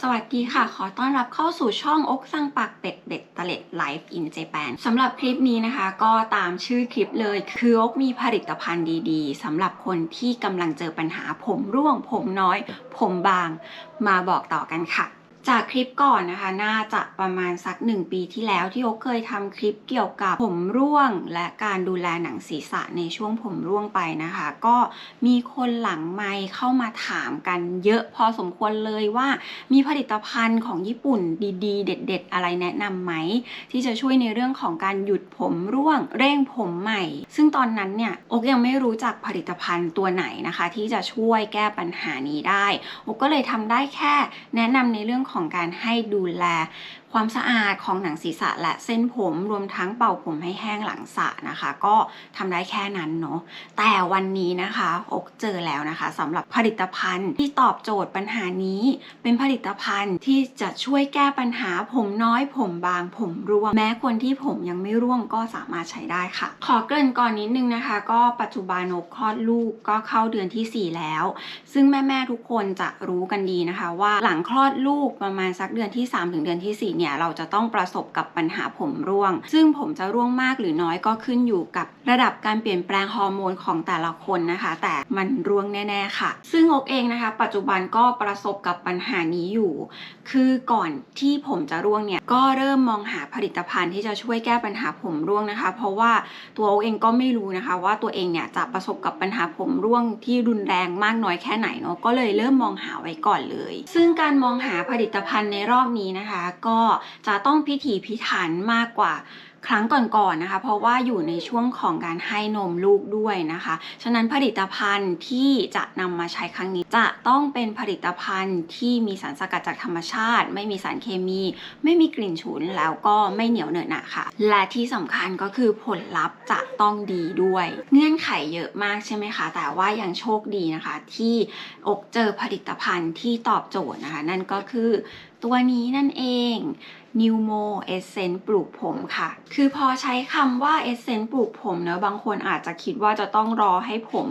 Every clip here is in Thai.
สวัสดีค่ะ ขอต้อนรับเข้าสู่ช่องอกสังปากเป็ดเด็ดตะเล็ดไลฟ์อินเจแปนสำหรับคลิปนี้นะคะ ก็ตามชื่อคลิปเลย คืออกมีผลิตภัณฑ์ดีๆสำหรับคนที่กำลังเจอปัญหาผมร่วง ผมน้อย ผมบาง มาบอกต่อกันค่ะ จากคลิปก่อนนะคะ น่าจะประมาณสักหนึ่งปีที่แล้วที่โอ๊คเคยทำคลิปเกี่ยวกับผมร่วง และการดูแลหนังศีรษะในช่วงผมร่วงไปนะคะ ก็มีคนหลังไมค์เข้ามาถามกันเยอะพอสมควรเลยว่า มีผลิตภัณฑ์ของญี่ปุ่นดีๆ เด็ด ๆ อะไรแนะนำไหม ที่จะช่วยในเรื่องของการหยุดผมร่วง เร่งผมใหม่ ซึ่งตอนนั้นเนี่ยโอ๊กยังไม่รู้จักผลิตภัณฑ์ตัวไหนนะคะ ที่จะช่วยแก้ปัญหานี้ได้โอ๊กก็เลยทำได้แค่แนะนำในเรื่องของของการให้ดูแล ความสะอาดของหนังศีรษะและเส้นผมรวมทั้งเป่าผมให้แห้งหลังสระนะคะ ก็ทำได้แค่นั้นเนาะแต่วันนี้นะคะอกเจอแล้วนะคะสำหรับผลิตภัณฑ์ที่ตอบโจทย์ปัญหานี้ เป็นผลิตภัณฑ์ที่จะช่วยแก้ปัญหาผมน้อยผมบางผมร่วง แม้คนที่ผมยังไม่ร่วงก็สามารถใช้ได้ค่ะ ขอเกริ่นก่อนนิดนึงนะคะ ก็ปัจจุบันนกคลอดลูกก็เข้าเดือนทีสี่4 แล้ว ซึ่งแม่ ๆ ทุกคนจะรู้กันดีนะคะ ว่าหลังคลอดลูกประมาณสักเดือนที่ 3 ถึงเดือนทีสี่4เนี่ยเราจะต้องประสบกับปัญหาผมร่วง ซึ่งผมจะร่วงมากหรือน้อยก็ขึ้นอยู่กับระดับการเปลี่ยนแปลงฮอร์โมนของแต่ละคนนะคะ แต่มันร่วงแน่ ๆ ค่ะ ซึ่งอกเองนะคะ ปัจจุบันก็ประสบกับปัญหานี้อยู่ คือก่อนที่ผมจะร่วงเนี่ยก็เริ่มมองหาผลิตภัณฑ์ที่จะช่วยแก้ปัญหาผมร่วงนะคะ เพราะว่าตัวโอ๊กเองก็ไม่รู้นะคะ ว่าตัวเองเนี่ยจะประสบกับปัญหาผมร่วงที่รุนแรงมากน้อยแค่ไหนเนาะก็เลยเริ่มมองหาไว้ก่อนเลย ซึ่งการมองหาผลิตภัณฑ์ในรอบนี้นะคะ ก็จะต้องพิถีพิถันมากกว่า ครั้งก่อนๆนะคะ เพราะว่าอยู่ในช่วงของการให้นมลูกด้วยนะคะ ฉะนั้นผลิตภัณฑ์ที่จะนำมาใช้ครั้งนี้ จะต้องเป็นผลิตภัณฑ์ที่มีสารสกัดจากธรรมชาติ ไม่มีสารเคมี ไม่มีกลิ่นฉุนแล้วก็ไม่เหนียวเหนอะหนะค่ะ และที่สำคัญก็คือผลลัพธ์จะต้องดีด้วย เงื่อนไขเยอะมากใช่ไหมคะ แต่ว่ายังโชคดีนะคะ ที่อกเจอผลิตภัณฑ์ที่ตอบโจทย์นะคะ นั่นก็คือตัวนี้นั่นเอง New Mo Essence ปลูกผมค่ะ คือพอใช้คำว่า Essence ปลูกผมเนอะบางคนอาจจะคิดว่าจะต้องรอให้ผม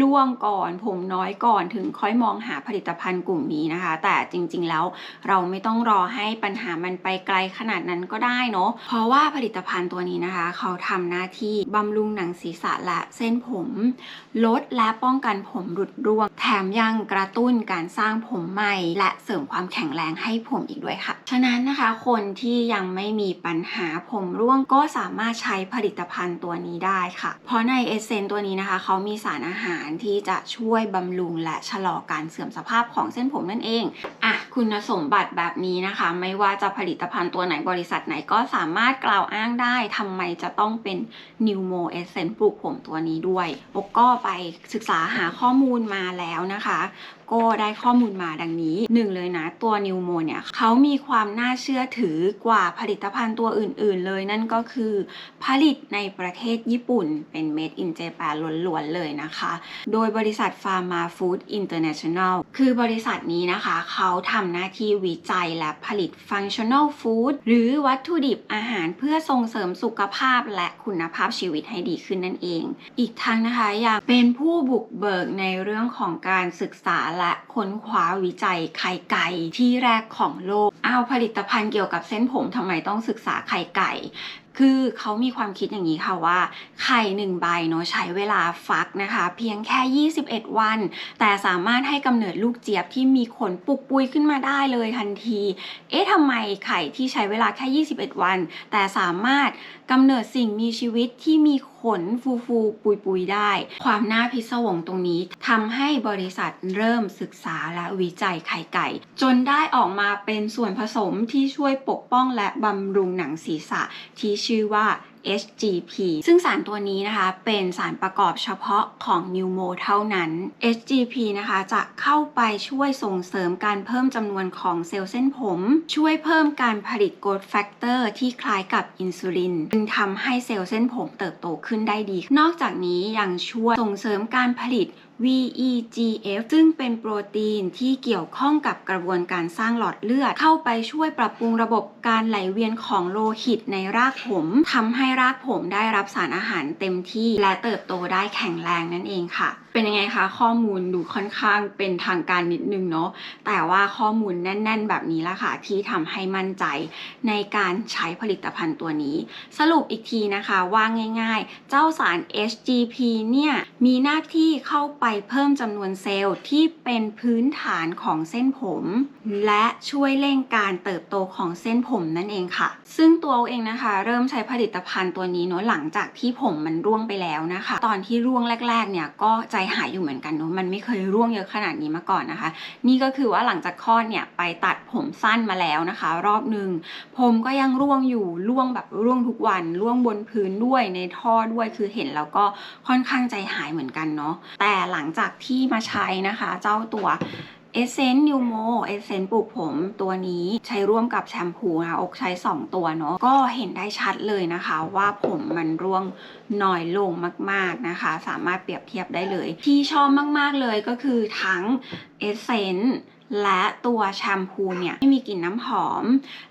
ร่วงก่อน ผมน้อยก่อนถึงค่อยมองหาผลิตภัณฑ์กลุ่มนี้นะคะ แต่จริงๆแล้วเราไม่ต้องรอให้ปัญหามันไปไกลขนาดนั้นก็ได้เนาะเพราะว่าผลิตภัณฑ์ตัวนี้นะคะ เขาทำหน้าที่บำรุงหนังศีรษะและเส้นผม ลดและป้องกันผมหลุดร่วง แถมยังกระตุ้นการสร้างผมใหม่ และเสริมความแข็งแรงให้ผมอีกด้วยค่ะ ฉะนั้นนะคะคนที่ยังไม่มีปัญหาผมร่วงก็สามารถใช้ผลิตภัณฑ์ตัวนี้ได้ค่ะ เพราะในเอเซนตัวนี้นะคะเขามีสารอาหารที่จะช่วยบำรุงและชะลอการเสื่อมสภาพของเส้นผมนั่นเองอะคุณสมบัติแบบนี้นะคะ ไม่ว่าจะผลิตภัณฑ์ตัวไหนบริษัทไหนก็สามารถกล่าวอ้างได้ทำไมจะต้องเป็น New Mo Essence ปลูกผมตัวนี้ด้วย โอกก็ไปศึกษาหาข้อมูลมาแล้วนะคะ ก็ได้ข้อมูลมาดังนี้หนึ่งเลยนะ ตัว New Mo เนี่ยเขามีความน่าเชื่อถือกว่าผลิตภัณฑ์ตัวอื่น ๆ เลยนั่นก็คือ ผลิตในประเทศญี่ปุ่นเป็น Made in Japan ล้วน ๆ เลยนะคะ โดยบริษัท Pharma Food International คือบริษัทนี้นะคะเขาทำหน้าที่วิจัยและผลิต Functional Food หรือวัตถุดิบอาหารเพื่อส่งเสริมสุขภาพและคุณภาพชีวิตให้ดีขึ้นนั่นเอง อีกทั้งนะคะอยากเป็นผู้บุกเบิกในเรื่องของการศึกษาและค้นคว้าวิจัยไข่ไก่ที่แรกของโลก เอาผลิตภัณฑ์เกี่ยวกับเส้นผมทำไมต้องศึกษาไข่ไก่ คือเขามีความคิดอย่างนี้ค่ะว่าไข่หนึ่งใบเนาะใช้เวลาฟักนะคะ เพียงแค่ 21 วัน แต่สามารถให้กำเนิดลูกเจี๊ยบที่มีขนปุกปุยขึ้นมาได้เลยทันที เอ๊ะทำไมไข่ที่ใช้เวลาแค่ 21 วัน แต่สามารถกำเนิดสิ่งมีชีวิตที่มีขนฟูฟูปุยปุยๆได้ ความน่าพิศวงตรงนี้ทำให้บริษัทเริ่มศึกษาและวิจัยไข่ไก่ จนได้ออกมาเป็นส่วนผสมที่ช่วยปกป้องและบำรุงหนังศีรษะที่ชื่อว่า SGP ซึ่งสารตัวนี้นะคะเป็นสารประกอบเฉพาะของ New Mo เท่านั้น SGP นะคะจะเข้าไปช่วยส่งเสริมการเพิ่มจำนวนของเซลล์เส้นผม ช่วยเพิ่มการผลิต growth factor ที่คล้ายกับอินซูลินจึงทำให้เซลล์เส้นผมเติบโตขึ้นได้ดี นอกจากนี้ยังช่วยส่งเสริมการผลิต VEGF ซึ่งเป็นโปรตีนที่เกี่ยวข้องกับกระบวนการสร้างหลอดเลือด เข้าไปช่วยปรับปรุงระบบการไหลเวียนของโลหิตในรากผมทำให้รากผมได้รับสารอาหารเต็มที่และเติบโตได้แข็งแรงนั่นเองค่ะ เป็นยังไงคะข้อมูลดูค่อนข้างเป็นทางการนิดนึงเนาะแต่ว่าข้อมูลแน่น ๆ แบบนี้ละค่ะที่ทำให้มั่นใจในการใช้ผลิตภัณฑ์ตัวนี้ สรุปอีกทีนะคะว่าง่าย ๆ เจ้าสาร HGP เนี่ยมีหน้าที่เข้าไปเพิ่มจำนวนเซลล์ที่เป็นพื้นฐานของเส้นผม และช่วยเร่งการเติบโตของเส้นผมนั่นเองค่ะ ซึ่งตัวเองนะคะ เริ่มใช้ผลิตภัณฑ์ตัวนี้เนาะหลังจากที่ผมมันร่วงไปแล้วนะคะ ตอนที่ร่วงแรก ๆ เนี่ยก็ใจหายอยู่เหมือนกันเนาะมันไม่เคยร่วงเยอะขนาดนี้มาก่อนนะคะ นี่ก็คือว่าหลังจากคลอดเนี่ยไปตัดผมสั้นมาแล้วนะคะ รอบหนึ่งผมก็ยังร่วงอยู่ร่วงแบบร่วงทุกวัน ร่วงบนพื้นด้วยในท่อด้วยคือเห็นแล้วก็ค่อนข้างใจหายเหมือนกันเนาะแต่หลังจากที่มาใช้นะคะ เจ้าตัว เอเซนต์นิวโมเอเซนต์ปลูกผมตัวนี้ใช้ร่วมกับแชมพูนะคะอกใช้ 2 ตัวเนาะก็เห็นได้ชัดเลยนะคะ ว่าผมมันร่วงน้อยลงมากๆนะคะ สามารถเปรียบเทียบได้เลย ที่ชอบมากๆเลยก็คือทั้งเอเซนต์ และตัวแชมพูเนี่ย ไม่มีกลิ่นน้ำหอม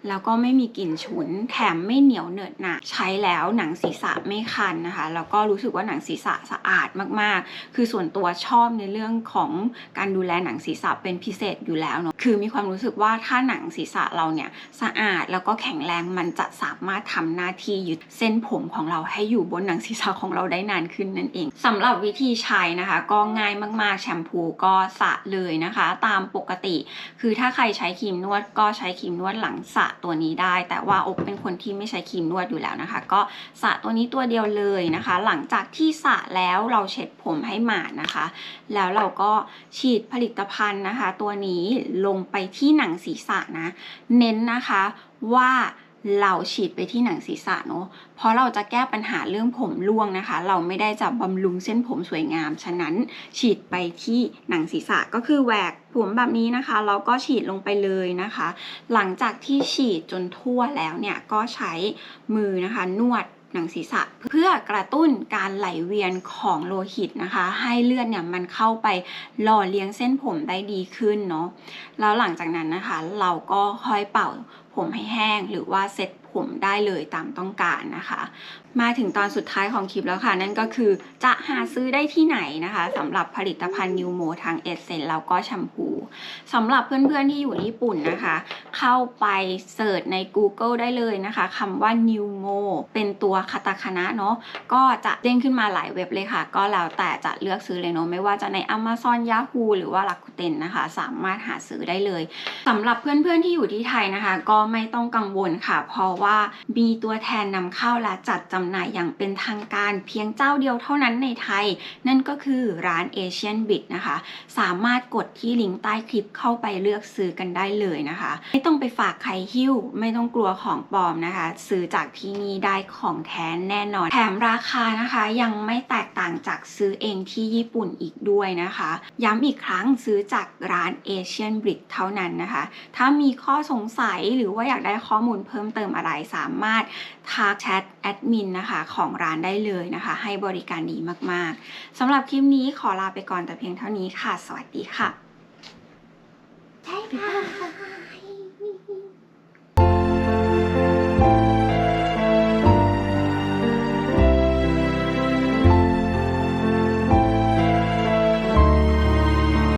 แล้วก็ไม่มีกลิ่นฉุน แถมไม่เหนียวเหนอะหนะใช้แล้วหนังศีรษะไม่คันนะคะ แล้วก็รู้สึกว่าหนังศีรษะสะอาดมากๆ คือส่วนตัวชอบในเรื่องของการดูแลหนังศีรษะเป็นพิเศษอยู่แล้วเนาะคือมีความรู้สึกว่าถ้าหนังศีรษะเราเนี่ยสะอาดแล้วก็แข็งแรงมันจะสามารถทำหน้าที่ยึดเส้นผมของเราให้อยู่บนหนังศีรษะของเราได้นานขึ้นนั่นเองสำหรับวิธีใช้นะคะ ก็ง่ายมากๆ แชมพูก็สระเลยนะคะ ตามปกติคือถ้าใครใช้ครีมนวดก็ใช้ครีมนวดหลังสระตัวนี้ได้ แต่ว่าอกเป็นคนที่ไม่ใช้ครีมนวดอยู่แล้วนะคะ ก็สระตัวนี้ตัวเดียวเลยนะคะ หลังจากที่สระแล้วเราเช็ดผมให้หมาดนะคะ แล้วเราก็ฉีดผลิตภัณฑ์นะคะ ตัวนี้ลงไปที่หนังศีรษะนะ เน้นนะคะว่าเราฉีดไปที่หนังศีรษะเนาะ เพราะเราจะแก้ปัญหาเรื่องผมร่วงนะคะ เราไม่ได้จะบำรุงเส้นผมสวยงาม ฉะนั้นฉีดไปที่หนังศีรษะก็คือแหวก ผมแบบนี้นะคะแล้วก็ฉีดลงไปเลยนะคะ หลังจากที่ฉีดจนทั่วแล้วเนี่ยก็ใช้มือนะคะนวดหนังศีรษะเพื่อกระตุ้นการไหลเวียนของโลหิตนะคะ ให้เลือดเนี่ยมันเข้าไปหล่อเลี้ยงเส้นผมได้ดีขึ้นเนาะแล้วหลังจากนั้นนะคะ เราก็ค่อยเป่าผมให้แห้งหรือว่าเซ็ต ผมได้เลยตามต้องการนะคะ มาถึงตอนสุดท้ายของคลิปแล้วค่ะ นั่นก็คือจะหาซื้อได้ที่ไหนนะคะสำหรับผลิตภัณฑ์นิวโมทางเอเซนแล้วก็แชมพูสำหรับเพื่อนๆที่อยู่ญี่ปุ่นนะคะ เข้าไปเสิร์ชใน Google ได้เลยนะคะคำว่า New Mo เป็นตัวคาตาคานะเนาะก็จะเด้งขึ้นมาหลายเว็บเลยค่ะ ก็แล้วแต่จะเลือกซื้อเลยเนาะไม่ว่าจะใน Amazon Yahoo หรือว่า Rakuten นะคะ สามารถหาซื้อได้เลยสำหรับเพื่อนๆที่อยู่ที่ไทยนะคะ ก็ไม่ต้องกังวลค่ะเพราะว่ามีตัวแทนนำเข้าและจัดจำหน่ายอย่างเป็นทางการเพียงเจ้าเดียวเท่านั้นในไทย นั่นก็คือร้าน Asian Bit นะคะ สามารถกดที่ลิงก์ใต้คลิปเข้าไปเลือกซื้อกันได้เลยนะคะ ไม่ต้องไปฝากใครหิ้ว ไม่ต้องกลัวของปลอมนะคะ ซื้อจากที่นี่ได้ของแท้แน่นอน แถมราคานะคะยังไม่แตกต่างจากซื้อเองที่ญี่ปุ่นอีกด้วยนะคะ ย้ำอีกครั้งซื้อจากร้าน Asian Bit เท่านั้นนะคะ ถ้ามีข้อสงสัยหรือว่าอยากได้ข้อมูลเพิ่มเติมอะไรยสามารถทักแชทแอดมินนะคะของร้านได้เลยนะคะ ให้บริการดีมากๆสำหรับคลิปนี้ขอลาไปก่อนแต่เพียงเท่านี้ค่ะ สวัสดีค่ะ ใช่ค่ะ